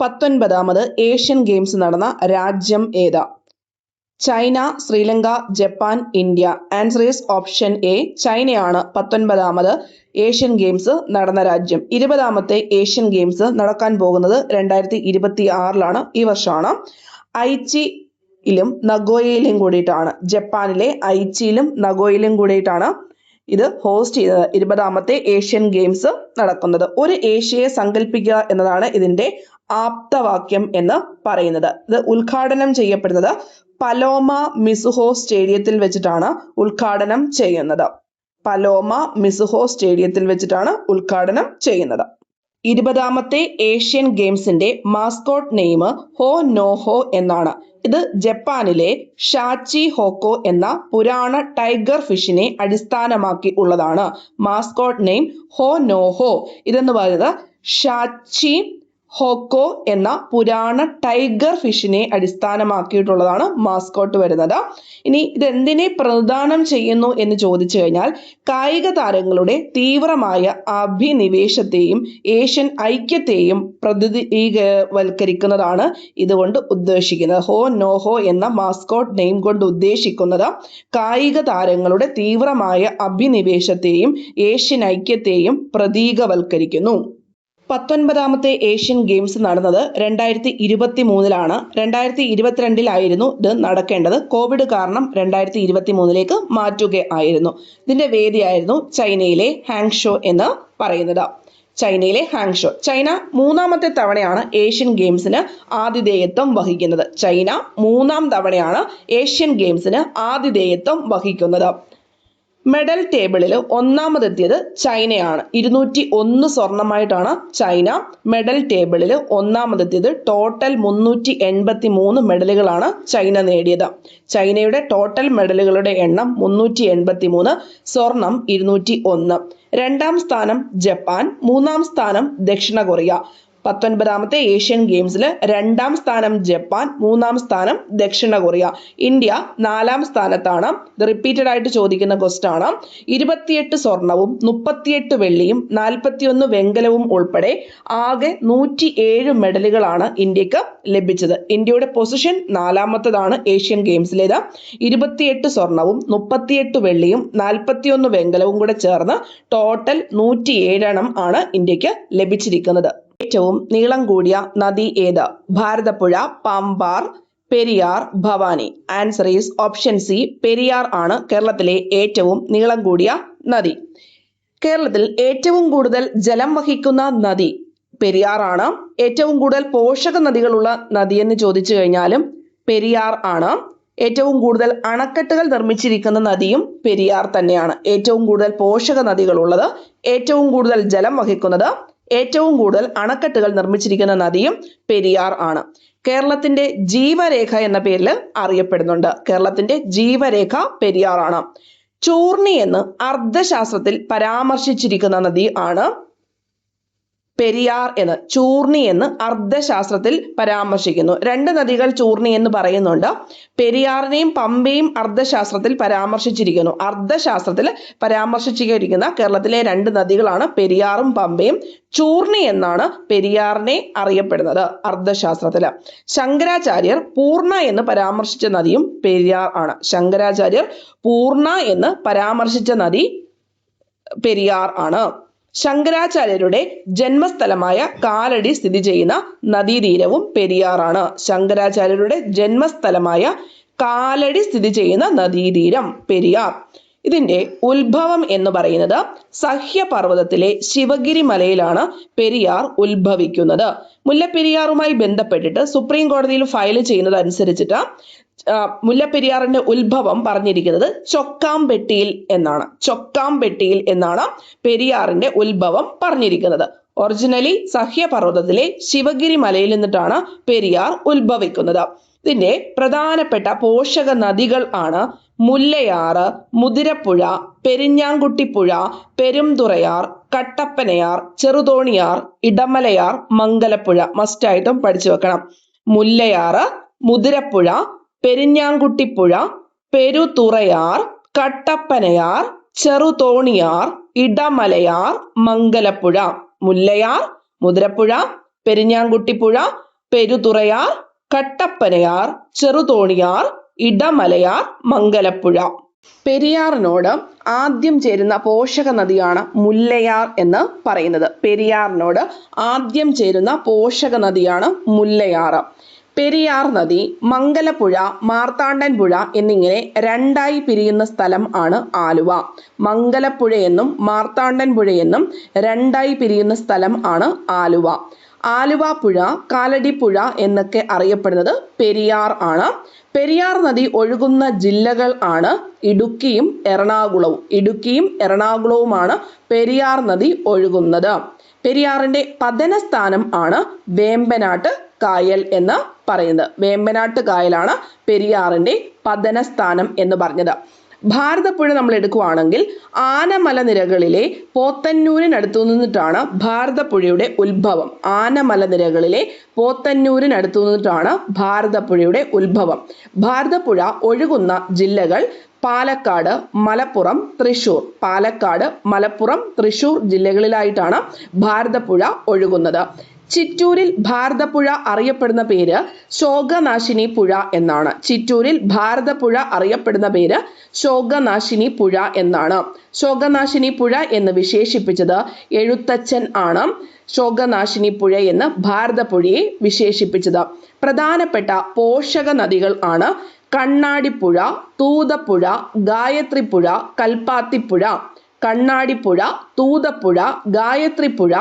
പത്തൊൻപതാമത് Asian games നടന്ന രാജ്യം ഏതാ? China Sri Lanka Japan India. Answer is option A. ചൈനയാണ് പത്തൊൻപതാമത് ഏഷ്യൻ ഗെയിംസ് നടന്ന രാജ്യം. ഇരുപതാമത്തെ ഏഷ്യൻ ഗെയിംസ് നടക്കാൻ പോകുന്നത് രണ്ടായിരത്തി ഇരുപത്തി ആറിലാണ് ഈ വർഷമാണ്. ഐച്ചിയിലും നഗോയയിലും കൂടിയിട്ടാണ്. ജപ്പാനിലെ ഐച്ചിയിലും നഗോയിലും കൂടിയിട്ടാണ് ഇത് ഹോസ്റ്റ് ചെയ്തത്. ഇരുപതാമത്തെ ഏഷ്യൻ ഗെയിംസ് നടക്കുന്നത്. ഒരു ഏഷ്യയെ സങ്കല്പിക്കുക എന്നതാണ് ഇതിന്റെ ആപ്തവാക്യം എന്ന് പറയുന്നത്. ഇത് ഉദ്ഘാടനം ചെയ്യപ്പെടുന്നത് പലോമ മിസുഹോ സ്റ്റേഡിയത്തിൽ വെച്ചിട്ടാണ് ഉദ്ഘാടനം ചെയ്യുന്നത്. പലോമ മിസുഹോ സ്റ്റേഡിയത്തിൽ വെച്ചിട്ടാണ് ഉദ്ഘാടനം ചെയ്യുന്നത്. ഇരുപതാമത്തെ ഏഷ്യൻ ഗെയിംസിന്റെ മാസ്കോട്ട് നെയിം ഹോ നോഹോ എന്നാണ്. ഇത് ജപ്പാനിലെ ഷാച്ചി ഹോക്കോ എന്ന പുരാണ ടൈഗർ ഫിഷിനെ അടിസ്ഥാനമാക്കി ഉള്ളതാണ്. മാസ്കോട്ട് നെയിം ഹോ നോഹോ ഇതെന്ന് പറയുന്നത് ഷാച്ചി ഹോക്കോ എന്ന പുരാണ ടൈഗർ ഫിഷിനെ അടിസ്ഥാനമാക്കിയിട്ടുള്ളതാണ് മാസ്കോട്ട് വരുന്നത്. ഇനി ഇതെന്തിനെ പ്രദാനം ചെയ്യുന്നു എന്ന് ചോദിച്ചു കഴിഞ്ഞാൽ കായിക താരങ്ങളുടെ തീവ്രമായ അഭിനിവേശത്തെയും ഏഷ്യൻ ഐക്യത്തെയും പ്രതിവൽക്കരിക്കുന്നതാണ് ഇതുകൊണ്ട് ഉദ്ദേശിക്കുന്നത്. ഹോ നോ ഹോ എന്ന മാസ്കോട്ട് നെയിം കൊണ്ട് ഉദ്ദേശിക്കുന്നത് കായിക താരങ്ങളുടെ തീവ്രമായ അഭിനിവേശത്തെയും ഏഷ്യൻ ഐക്യത്തെയും പ്രതീകവൽക്കരിക്കുന്നു. പത്തൊൻപതാമത്തെ ഏഷ്യൻ ഗെയിംസ് നടന്നത് രണ്ടായിരത്തി ഇരുപത്തി മൂന്നിലാണ് രണ്ടായിരത്തി ഇരുപത്തിരണ്ടിലായിരുന്നു ഇത് നടക്കേണ്ടത്. കോവിഡ് കാരണം രണ്ടായിരത്തി ഇരുപത്തി മൂന്നിലേക്ക് മാറ്റുകയായിരുന്നു ഇതിന്റെ വേദിയായിരുന്നു ചൈനയിലെ ഹാങ്ഷോ എന്ന് പറയുന്നത്. ചൈനയിലെ ഹാങ്ഷോ. ചൈന മൂന്നാമത്തെ തവണയാണ് ഏഷ്യൻ ഗെയിംസിന് ആതിഥേയത്വം വഹിക്കുന്നത്. ചൈന മൂന്നാം തവണയാണ് ഏഷ്യൻ ഗെയിംസിന് ആതിഥേയത്വം വഹിക്കുന്നത്. മെഡൽ ടേബിളിൽ ഒന്നാമതെത്തിയത് ചൈനയാണ്. ഇരുന്നൂറ്റി ഒന്ന് സ്വർണമായിട്ടാണ് ചൈന മെഡൽ ടേബിളിൽ ഒന്നാമതെത്തിയത്. ടോട്ടൽ മുന്നൂറ്റി എൺപത്തി മൂന്ന് മെഡലുകളാണ് ചൈന നേടിയത്. ചൈനയുടെ ടോട്ടൽ മെഡലുകളുടെ എണ്ണം മുന്നൂറ്റി എൺപത്തി മൂന്ന് സ്വർണം ഇരുന്നൂറ്റി ഒന്ന് രണ്ടാം സ്ഥാനം ജപ്പാൻ മൂന്നാം സ്ഥാനം ദക്ഷിണ കൊറിയ. പത്തൊൻപതാമത്തെ ഏഷ്യൻ ഗെയിംസിൽ രണ്ടാം സ്ഥാനം ജപ്പാൻ മൂന്നാം സ്ഥാനം ദക്ഷിണ കൊറിയ. ഇന്ത്യ നാലാം സ്ഥാനത്താണ്. റിപ്പീറ്റഡ് ആയിട്ട് ചോദിക്കുന്ന ക്വസ്റ്റ് ആണ്. ഇരുപത്തിയെട്ട് സ്വർണവും മുപ്പത്തിയെട്ട് വെള്ളിയും നാൽപ്പത്തിയൊന്ന് വെങ്കലവും ഉൾപ്പെടെ ആകെ നൂറ്റി ഏഴ് മെഡലുകളാണ് ഇന്ത്യയ്ക്ക് ലഭിച്ചത്. ഇന്ത്യയുടെ പൊസിഷൻ നാലാമത്തതാണ് ഏഷ്യൻ ഗെയിംസിലേത്. ഇരുപത്തിയെട്ട് സ്വർണവും മുപ്പത്തിയെട്ട് വെള്ളിയും നാൽപ്പത്തിയൊന്ന് വെങ്കലവും കൂടെ ചേർന്ന് ടോട്ടൽ നൂറ്റി ഏഴെണ്ണം ആണ് ഇന്ത്യയ്ക്ക് ലഭിച്ചിരിക്കുന്നത്. ഏറ്റവും നീളം കൂടിയ നദി ഏത്? Bharathapuzha Pambar Periyar Bhavani. Answer is option C Periyar ആണ് കേരളത്തിലെ ഏറ്റവും നീളം കൂടിയ നദി. കേരളത്തിൽ ഏറ്റവും കൂടുതൽ ജലം വഹിക്കുന്ന നദി പെരിയാറാണ് ഏറ്റവും കൂടുതൽ പോഷക നദികളുള്ള നദി എന്ന് ചോദിച്ചു കഴിഞ്ഞാലും പെരിയാർ ആണ്. ഏറ്റവും കൂടുതൽ അണക്കെട്ടുകൾ നിർമ്മിച്ചിരിക്കുന്ന നദിയും പെരിയാർ തന്നെയാണ്. ഏറ്റവും കൂടുതൽ പോഷക നദികളുള്ളത് ഏറ്റവും കൂടുതൽ ജലം വഹിക്കുന്നത് ഏറ്റവും കൂടുതൽ അണക്കെട്ടുകൾ നിർമ്മിച്ചിരിക്കുന്ന നദിയും പെരിയാർ ആണ്. കേരളത്തിന്റെ ജീവരേഖ എന്ന പേരിൽ അറിയപ്പെടുന്നുണ്ട്. കേരളത്തിന്റെ ജീവരേഖ പെരിയാർ ആണ്. ചൂർണി എന്ന് അർദ്ധശാസ്ത്രത്തിൽ പരാമർശിച്ചിരിക്കുന്ന നദി ആണ് പെരിയാർ എന്ന് ചൂർണി എന്ന് അർദ്ധശാസ്ത്രത്തിൽ പരാമർശിക്കുന്നു. രണ്ട് നദികൾ ചൂർണി എന്ന് പറയുന്നുണ്ട്. പെരിയാറിനെയും പമ്പയും അർദ്ധശാസ്ത്രത്തിൽ പരാമർശിച്ചിരിക്കുന്നു. അർദ്ധശാസ്ത്രത്തിൽ പരാമർശിച്ചിരിക്കുന്ന കേരളത്തിലെ രണ്ട് നദികളാണ് പെരിയാറും പമ്പയും. ചൂർണി എന്നാണ് പെരിയാറിനെ അറിയപ്പെടുന്നത് അർദ്ധശാസ്ത്രത്തിൽ. ശങ്കരാചാര്യർ പൂർണ എന്ന് പരാമർശിച്ച നദിയും പെരിയാർ ആണ്. ശങ്കരാചാര്യർ പൂർണ എന്ന് പരാമർശിച്ച നദി പെരിയാർ ആണ്. ശങ്കരാചാര്യരുടെ ജന്മസ്ഥലമായ കാലടി സ്ഥിതി ചെയ്യുന്ന നദീതീരവും പെരിയാറാണ്. ശങ്കരാചാര്യരുടെ ജന്മസ്ഥലമായ കാലടി സ്ഥിതി ചെയ്യുന്ന നദീതീരം പെരിയാർ. ഇതിന്റെ ഉത്ഭവം എന്ന് പറയുന്നത് സഹ്യപർവതത്തിലെ ശിവഗിരി മലയിലാണ് പെരിയാർ ഉത്ഭവിക്കുന്നത്. മുല്ലപ്പെരിയാറുമായി ബന്ധപ്പെട്ടിട്ട് സുപ്രീം കോടതിയിൽ ഫയൽ ചെയ്യുന്നത് അനുസരിച്ചിട്ട് മുല്ലപ്പെരിയാറിന്റെ ഉത്ഭവം പറഞ്ഞിരിക്കുന്നത് ചൊക്കാംപെട്ടിയിൽ എന്നാണ്. ചൊക്കാംപെട്ടിയിൽ എന്നാണ് പെരിയാറിന്റെ ഉത്ഭവം പറഞ്ഞിരിക്കുന്നത്. ഒറിജിനലി സഹ്യപർവതത്തിലെ ശിവഗിരി മലയിൽ നിന്നിട്ടാണ് പെരിയാർ ഉത്ഭവിക്കുന്നത്. ഇതിന്റെ പ്രധാനപ്പെട്ട പോഷക നദികൾ ആണ് മുല്ലയാറ് മുതിരപ്പുഴ പെരിഞ്ഞാങ്കുട്ടിപ്പുഴ പെരുംതുറയാർ കട്ടപ്പനയാർ ചെറുതോണിയാർ ഇടമലയാർ മംഗലപ്പുഴ. മസ്റ്റായിട്ടും പഠിച്ചു വെക്കണം. മുല്ലയാറ് മുതിരപ്പുഴ പെരിഞ്ഞാങ്കുട്ടിപ്പുഴ പെരുതുറയാർ കട്ടപ്പനയാർ ചെറുതോണിയാർ ഇടമലയാർ മംഗലപ്പുഴ മുല്ലയാർ മുതിരപ്പുഴ പെരിഞ്ഞാങ്കുട്ടിപ്പുഴ പെരുതുറയാർ കട്ടപ്പനയാർ ചെറുതോണിയാർ ഇടമലയാർ മംഗലപ്പുഴ. പെരിയാറിനോട് ആദ്യം ചേരുന്ന പോഷക നദിയാണ് മുല്ലയാർ എന്ന് പറയുന്നത്. പെരിയാറിനോട് ആദ്യം ചേരുന്ന പോഷക നദിയാണ് മുല്ലയാറ് പെരിയാർ നദി മംഗലപ്പുഴ മാർത്താണ്ഡൻ പുഴ എന്നിങ്ങനെ രണ്ടായി പിരിയുന്ന സ്ഥലം ആണ് ആലുവ. മംഗലപ്പുഴയെന്നും മാർത്താണ്ഡൻ പുഴയെന്നും രണ്ടായി പിരിയുന്ന സ്ഥലം ആണ് ആലുവ. ആലുവ പുഴ കാലടിപ്പുഴ എന്നൊക്കെ അറിയപ്പെടുന്നത് പെരിയാർ ആണ്. പെരിയാർ നദി ഒഴുകുന്ന ജില്ലകൾ ആണ് ഇടുക്കിയും എറണാകുളവും. ഇടുക്കിയും എറണാകുളവുമാണ് പെരിയാർ നദി ഒഴുകുന്നത്. പെരിയാറിന്റെ പതനസ്ഥാനം ആണ് വേമ്പനാട്ട് കായൽ എന്ന് പറയുന്നത്. വേമ്പനാട്ട് കായലാണ് പെരിയാറിന്റെ പതനസ്ഥാനം എന്ന് പറഞ്ഞത്. ഭാരതപ്പുഴ നമ്മൾ എടുക്കുവാണെങ്കിൽ ആനമലനിരകളിലെ പോത്തന്നൂരിനടുത്തു നിന്നിട്ടാണ് ഭാരതപ്പുഴയുടെ ഉത്ഭവം. ആനമലനിരകളിലെ പോത്തന്നൂരിനടുത്തു നിന്നിട്ടാണ് ഭാരതപ്പുഴയുടെ ഉത്ഭവം. ഭാരതപ്പുഴ ഒഴുകുന്ന ജില്ലകൾ പാലക്കാട് മലപ്പുറം തൃശൂർ. പാലക്കാട് മലപ്പുറം തൃശൂർ ജില്ലകളിലായിട്ടാണ് ഭാരതപ്പുഴ ഒഴുകുന്നത്. ചിറ്റൂരിൽ ഭാരതപ്പുഴ അറിയപ്പെടുന്ന പേര് ശോകനാശിനി പുഴ എന്നാണ്. ചിറ്റൂരിൽ ഭാരതപ്പുഴ അറിയപ്പെടുന്ന പേര് ശോകനാശിനി പുഴ എന്നാണ്. ശോകനാശിനി പുഴ എന്ന് വിശേഷിപ്പിച്ചത് എഴുത്തച്ഛൻ ആണ്. ശോകനാശിനി പുഴ എന്ന് ഭാരതപ്പുഴയെ വിശേഷിപ്പിച്ചത്. പ്രധാനപ്പെട്ട പോഷക നദികൾ ആണ് കണ്ണാടിപ്പുഴ തൂതപ്പുഴ ഗായത്രിപ്പുഴ കൽപ്പാത്തിപ്പുഴ കണ്ണാടിപ്പുഴ തൂതപ്പുഴ ഗായത്രിപ്പുഴ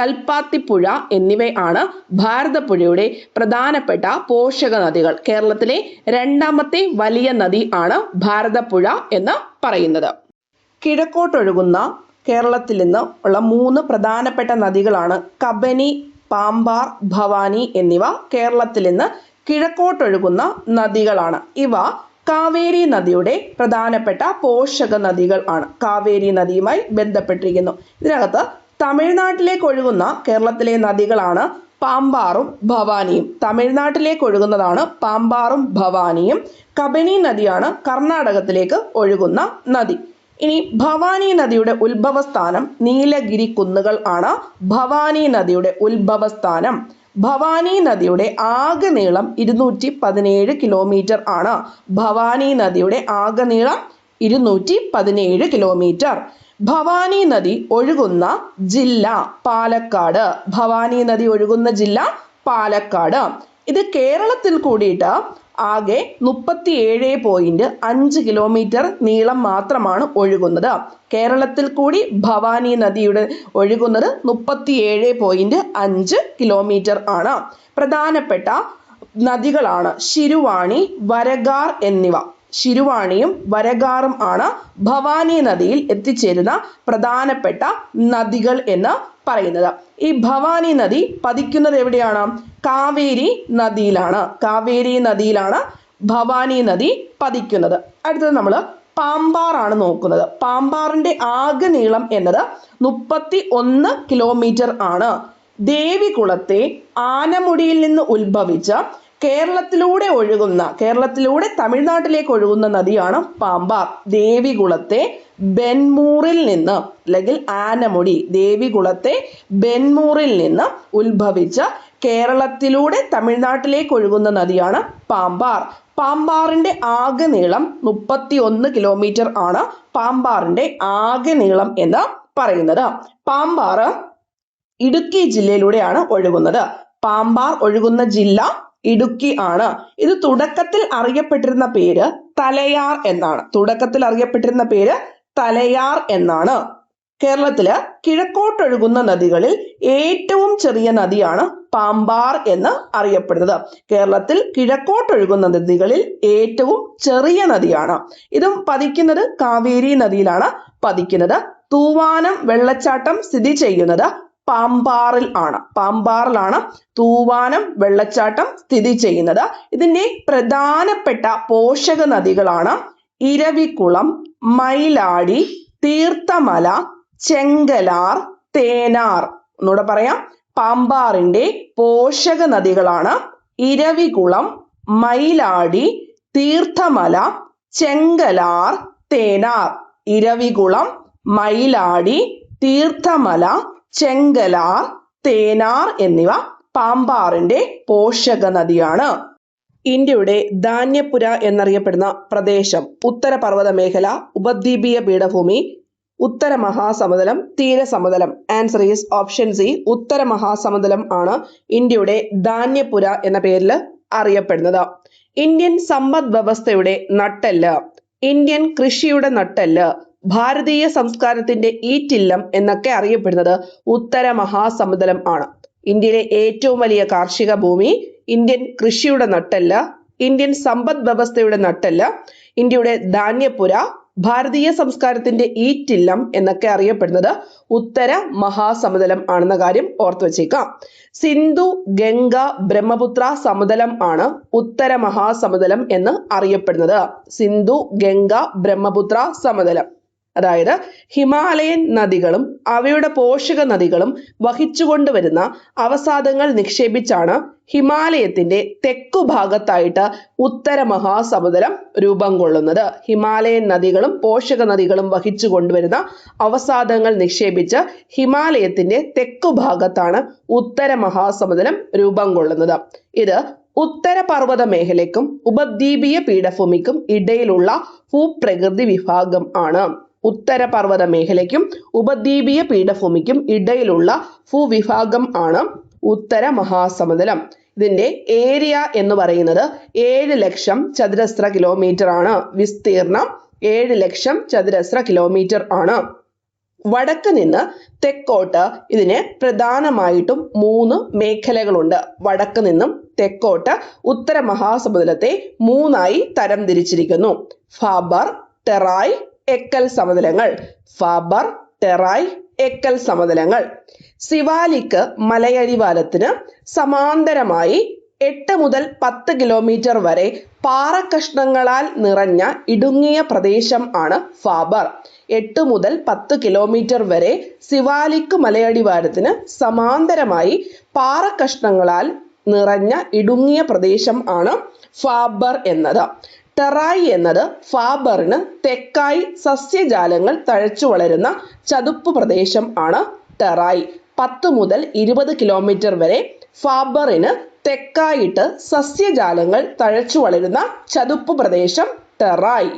കൽപ്പാത്തിപ്പുഴ എന്നിവയാണ് ഭാരതപ്പുഴയുടെ പ്രധാനപ്പെട്ട പോഷക നദികൾ. കേരളത്തിലെ രണ്ടാമത്തെ വലിയ നദി ആണ് ഭാരതപ്പുഴ എന്ന് പറയുന്നത്. കിഴക്കോട്ടൊഴുകുന്ന കേരളത്തിൽ നിന്ന് ഉള്ള മൂന്ന് പ്രധാനപ്പെട്ട നദികളാണ് കബനി പാമ്പാർ ഭവാനി എന്നിവ കേരളത്തിൽ നിന്ന് കിഴക്കോട്ടൊഴുകുന്ന നദികളാണ്. ഇവ കാവേരി നദിയുടെ പ്രധാനപ്പെട്ട പോഷക നദികൾ ആണ്. കാവേരി നദിയുമായി ബന്ധപ്പെട്ടിരിക്കുന്നു. ഇതിനകത്ത് തമിഴ്നാട്ടിലേക്ക് ഒഴുകുന്ന കേരളത്തിലെ നദികളാണ് പാമ്പാറും ഭവാനിയും. തമിഴ്നാട്ടിലേക്ക് ഒഴുകുന്നതാണ് പാമ്പാറും ഭവാനിയും. കബനി നദിയാണ് കർണാടകത്തിലേക്ക് ഒഴുകുന്ന നദി. ഇനി ഭവാനി നദിയുടെ ഉത്ഭവസ്ഥാനം നീലഗിരി കുന്നുകൾ ആണ്. ഭവാനി നദിയുടെ ഉത്ഭവസ്ഥാനം. ഭവാനി നദിയുടെ ആകെ നീളം ഇരുന്നൂറ്റി പതിനേഴ് കിലോമീറ്റർ ആണ്. ഭവാനി നദിയുടെ ആകെ നീളം ഇരുന്നൂറ്റി പതിനേഴ് കിലോമീറ്റർ. ഭവാനി നദി ഒഴുകുന്ന ജില്ല പാലക്കാട്. ഭവാനി നദി ഒഴുകുന്ന ജില്ല പാലക്കാട്. ഇത് കേരളത്തിൽ കൂടിയിട്ട് ആകെ മുപ്പത്തിയേഴ് പോയിന്റ് അഞ്ച് കിലോമീറ്റർ നീളം മാത്രമാണ് ഒഴുകുന്നത്. കേരളത്തിൽ കൂടി ഭവാനി നദിയുടെ ഒഴുകുന്നത് മുപ്പത്തിയേഴ് പോയിന്റ് അഞ്ച് കിലോമീറ്റർ ആണ്. പ്രധാനപ്പെട്ട നദികളാണ് ശിരുവാണി വരഗാർ എന്നിവ. ശിരുവാണിയും വരഗാറും ആണ് ഭവാനി നദിയിൽ എത്തിച്ചേരുന്ന പ്രധാനപ്പെട്ട നദികൾ എന്ന് പറയുന്നത്. ഈ ഭവാനി നദി പതിക്കുന്നത് എവിടെയാണ്? കാവേരി നദിയിലാണ്. കാവേരി നദിയിലാണ് ഭവാനി നദി പതിക്കുന്നത്. അടുത്തത് നമ്മൾ പാമ്പാറാണ് നോക്കുന്നത്. പാമ്പാറിന്റെ ആകെ നീളം എന്നത് മുപ്പത്തി ഒന്ന് കിലോമീറ്റർ ആണ്. ദേവികുളത്തെ ആനമുടിയിൽ നിന്ന് ഉത്ഭവിച്ച കേരളത്തിലൂടെ ഒഴുകുന്ന കേരളത്തിലൂടെ തമിഴ്നാട്ടിലേക്ക് ഒഴുകുന്ന നദിയാണ് പാമ്പാർ ദേവികുളത്തെ ബെൻമൂറിൽ നിന്ന് അല്ലെങ്കിൽ ആനമുടി ദേവികുളത്തെ ബെൻമൂറിൽ നിന്ന് ഉത്ഭവിച്ച കേരളത്തിലൂടെ തമിഴ്നാട്ടിലേക്ക് ഒഴുകുന്ന നദിയാണ് പാമ്പാർ. പാമ്പാറിന്റെ ആകെ നീളം മുപ്പത്തി ഒന്ന് കിലോമീറ്റർ ആണ്. പാമ്പാറിന്റെ ആകെ നീളം എന്ന് പറയുന്നത്. പാമ്പാറ് ഇടുക്കി ജില്ലയിലൂടെയാണ് ഒഴുകുന്നത്. പാമ്പാർ ഒഴുകുന്ന ജില്ല ഇടുക്കി ആണ്. ഇത് തുടക്കത്തിൽ അറിയപ്പെട്ടിരുന്ന പേര് തലയാർ എന്നാണ്. തുടക്കത്തിൽ അറിയപ്പെട്ടിരുന്ന പേര് തലയാർ എന്നാണ്. കേരളത്തിൽ കിഴക്കോട്ടൊഴുകുന്ന നദികളിൽ ഏറ്റവും ചെറിയ നദിയാണ് പാമ്പാർ എന്ന് അറിയപ്പെടുന്നത്. കേരളത്തിൽ കിഴക്കോട്ടൊഴുകുന്ന നദികളിൽ ഏറ്റവും ചെറിയ നദിയാണ്. ഇതും പതിക്കുന്നത് കാവേരി നദിയിലാണ് പതിക്കുന്നത്. തൂവാനം വെള്ളച്ചാട്ടം സ്ഥിതി ചെയ്യുന്നത് പാമ്പാറിൽ ആണ്. പാമ്പാറിലാണ് തൂവാനം വെള്ളച്ചാട്ടം സ്ഥിതി ചെയ്യുന്നത്. ഇതിന്റെ പ്രധാനപ്പെട്ട പോഷക നദികളാണ് ഇരവിക്കുളം മൈലാടി തീർത്ഥമല ചെങ്കലാർ തേനാർ. ഒന്നുകൂടെ പറയാം. പാമ്പാറിന്റെ പോഷക നദികളാണ് ഇരവികുളം മൈലാടി തീർത്ഥമല ചെങ്കലാർ തേനാർ. ഇരവികുളം മൈലാടി തീർത്ഥമല ചെങ്കലാർ തേനാർ എന്നിവ പാമ്പാറിന്റെ പോഷക നദിയാണ് ഇന്ത്യയുടെ ധാന്യപുര എന്നറിയപ്പെടുന്ന പ്രദേശം ഉത്തരപർവത മേഖല ഉപദ്വീപീയ പീഠഭൂമി ഉത്തര മഹാസമതലം തീരസമതലം. ആൻസർ ഈസ് ഓപ്ഷൻ സി ഉത്തര മഹാസമതലം ആണ് ഇന്ത്യയുടെ ധാന്യപുര എന്ന പേരിൽ അറിയപ്പെടുന്നത്. ഇന്ത്യൻ സമ്പദ് വ്യവസ്ഥയുടെ നട്ടെല്ല് ഇന്ത്യൻ കൃഷിയുടെ നട്ടെല്ല് ഭാരതീയ സംസ്കാരത്തിന്റെ ഈറ്റില്ലം എന്നൊക്കെ അറിയപ്പെടുന്നത് ഉത്തര മഹാസമുദ്രം ആണ്. ഇന്ത്യയിലെ ഏറ്റവും വലിയ കാർഷിക ഭൂമി ഇന്ത്യൻ കൃഷിയുടെ നട്ടല്ല ഇന്ത്യൻ സമ്പദ് വ്യവസ്ഥയുടെ നട്ടല്ല ഇന്ത്യയുടെ ധാന്യപുര ഭാരതീയ സംസ്കാരത്തിന്റെ ഈറ്റില്ലം എന്നൊക്കെ അറിയപ്പെടുന്നത് ഉത്തര മഹാസമുദ്രം ആണെന്ന കാര്യം ഓർത്തു വച്ചേക്കാം. സിന്ധു ഗംഗ ബ്രഹ്മപുത്ര സമതലം ആണ് ഉത്തര മഹാസമുദ്രം എന്ന് അറിയപ്പെടുന്നത്. സിന്ധു ഗംഗ ബ്രഹ്മപുത്ര സമതലം അതായത് ഹിമാലയൻ നദികളും അവയുടെ പോഷക നദികളും വഹിച്ചുകൊണ്ടുവരുന്ന അവസാദങ്ങൾ നിക്ഷേപിച്ചാണ് ഹിമാലയത്തിന്റെ തെക്കു ഭാഗത്തായിട്ട് ഉത്തര മഹാസമുദ്രം രൂപം കൊള്ളുന്നത്. ഹിമാലയൻ നദികളും പോഷക നദികളും വഹിച്ചു കൊണ്ടുവരുന്ന അവസാദങ്ങൾ നിക്ഷേപിച്ച് ഹിമാലയത്തിന്റെ തെക്കു ഭാഗത്താണ് ഉത്തര മഹാസമുദ്രം രൂപം കൊള്ളുന്നത്. ഇത് ഉത്തരപർവത മേഖലയ്ക്കും ഉപദ്വീപീയ പീഠഭൂമിക്കും ഇടയിലുള്ള ഭൂപ്രകൃതി വിഭാഗം ആണ്. ഉത്തരപർവത മേഖലയ്ക്കും ഉപദ്വീപീയ പീഠഭൂമിക്കും ഇടയിലുള്ള ഭൂവിഭാഗം ആണ് ഉത്തര മഹാസമതലം ഇതിന്റെ ഏരിയ എന്ന് പറയുന്നത് ഏഴ് ലക്ഷം ചതുരശ്ര കിലോമീറ്റർ ആണ്. വിസ്തീർണം ഏഴ് ലക്ഷം ചതുരശ്ര കിലോമീറ്റർ ആണ്. വടക്ക് നിന്ന് തെക്കോട്ട് ഇതിന് പ്രധാനമായിട്ടും മൂന്ന് മേഖലകളുണ്ട്. വടക്ക് നിന്നും തെക്കോട്ട് ഉത്തര മഹാസമുദ്രത്തെ മൂന്നായി തരംതിരിച്ചിരിക്കുന്നു ഫാബർ ടെറായ് എക്കൽ സമതലങ്ങൾ. ഫാബർ ടെറായ് എക്കൽ സമതലങ്ങൾ. സിവാലിക്ക് മലയടിവാരത്തിന് സമാന്തരമായി എട്ട് മുതൽ പത്ത് കിലോമീറ്റർ വരെ പാറക്കഷ്ണങ്ങളാൽ നിറഞ്ഞ ഇടുങ്ങിയ പ്രദേശം ആണ് ഫാബർ. എട്ട് മുതൽ പത്ത് കിലോമീറ്റർ വരെ സിവാലിക്ക് മലയടിവാരത്തിന് സമാന്തരമായി പാറക്കഷ്ണങ്ങളാൽ നിറഞ്ഞ ഇടുങ്ങിയ പ്രദേശം ആണ് ഫാബർ എന്നത്. ടെറായി എന്നത് ഫാബറിന് തെക്കായി സസ്യജാലങ്ങൾ തഴച്ചു വളരുന്ന ചതുപ്പ് പ്രദേശം ആണ് ടെറായി. പത്ത് മുതൽ ഇരുപത് കിലോമീറ്റർ വരെ ഫാബറിന് തെക്കായിട്ട് സസ്യജാലങ്ങൾ തഴച്ചു വളരുന്ന ചതുപ്പ് പ്രദേശം ടെറായി.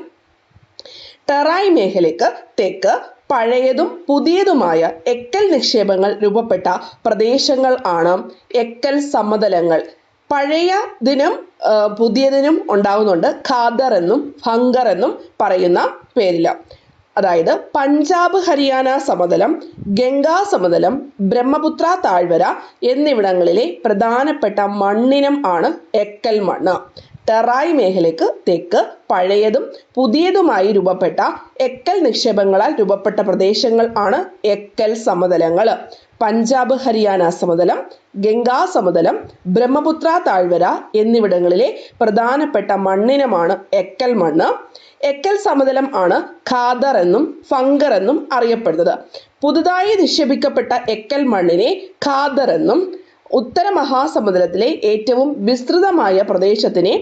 ടെറായി മേഖലയ്ക്ക് തെക്ക് പഴയതും പുതിയതുമായ എക്കൽ നിക്ഷേപങ്ങൾ രൂപപ്പെട്ട പ്രദേശങ്ങൾ ആണ്. എക്കൽ സമതലങ്ങൾ പഴയതിനും ദിനം ഉണ്ടാകുന്നുണ്ട് ഖാദർ എന്നും ഭങ്കർ എന്നും പറയുന്ന പേരിൽ അതായത് പഞ്ചാബ് ഹരിയാന സമതലം ഗംഗാ സമതലം ബ്രഹ്മപുത്ര താഴ്വര എന്നിവിടങ്ങളിലെ പ്രധാനപ്പെട്ട മണ്ണിനം ആണ് എക്കൽ മണ്ണ്. ടെറായ് മേഖലയ്ക്ക് തെക്ക് പഴയതും പുതിയതുമായി രൂപപ്പെട്ട എക്കൽ നിക്ഷേപങ്ങളാൽ രൂപപ്പെട്ട പ്രദേശങ്ങൾ ആണ് എക്കൽ സമതലങ്ങൾ പഞ്ചാബ് ഹരിയാന സമതലം ഗംഗാ സമതലം ബ്രഹ്മപുത്ര താഴ്വര എന്നിവിടങ്ങളിലെ പ്രധാനപ്പെട്ട മണ്ണിനമാണ് എക്കൽ മണ്ണ്. എക്കൽ സമതലം ആണ് ഖാദർ എന്നും ഫംഗർ എന്നും അറിയപ്പെടുന്നത്. പുതുതായി നിക്ഷേപിക്കപ്പെട്ട എക്കൽ മണ്ണിനെ ഖാദർ എന്നും ഉത്തര മഹാസമുദ്രത്തിലെ ഏറ്റവും വിസ്തൃതമായ പ്രദേശത്തിനെ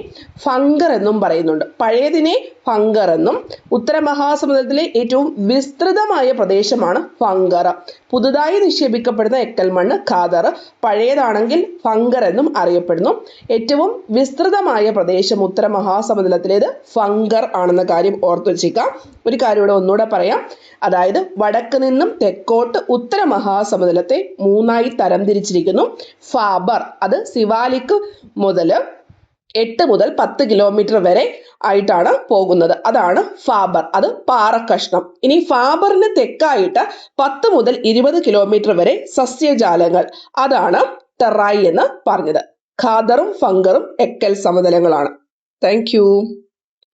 ഫംഗർ എന്നും പറയുന്നുണ്ട്. പഴയതിനെ ഫംഗർ എന്നും ഉത്തര മഹാസമുദ്രത്തിലെ ഏറ്റവും വിസ്തൃതമായ പ്രദേശമാണ് ഫങ്കർ പുതുതായി നിക്ഷേപിക്കപ്പെടുന്ന എക്കൽ മണ്ണ് ഖാദർ പഴയതാണെങ്കിൽ ഫംഗർ എന്നും അറിയപ്പെടുന്നു. ഏറ്റവും വിസ്തൃതമായ പ്രദേശം ഉത്തര മഹാസമുദ്രത്തിലേത് ഫങ്കർ ആണെന്ന കാര്യം ഓർത്തു വച്ചേക്കാം ഒരു കാര്യം ഇവിടെ ഒന്നുകൂടെ പറയാം. അതായത് വടക്ക് നിന്നും തെക്കോട്ട് ഉത്തര മഹാസമുദ്രത്തെ മൂന്നായി തരംതിരിച്ചിരിക്കുന്നു. ഫാബർ അത് സിവാലിക്ക് മുതൽ എട്ട് മുതൽ പത്ത് കിലോമീറ്റർ വരെ ആയിട്ടാണ് പോകുന്നത്. അതാണ് ഫാബർ അത് പാറക്കഷ്ണം. ഇനി ഫാബറിന് തെക്കായിട്ട് പത്ത് മുതൽ ഇരുപത് കിലോമീറ്റർ വരെ സസ്യജാലങ്ങൾ. അതാണ് ടെറായി എന്ന് പറഞ്ഞത്. ഖാദറും ഫങ്കറും എക്കൽ സമതലങ്ങളാണ്. താങ്ക്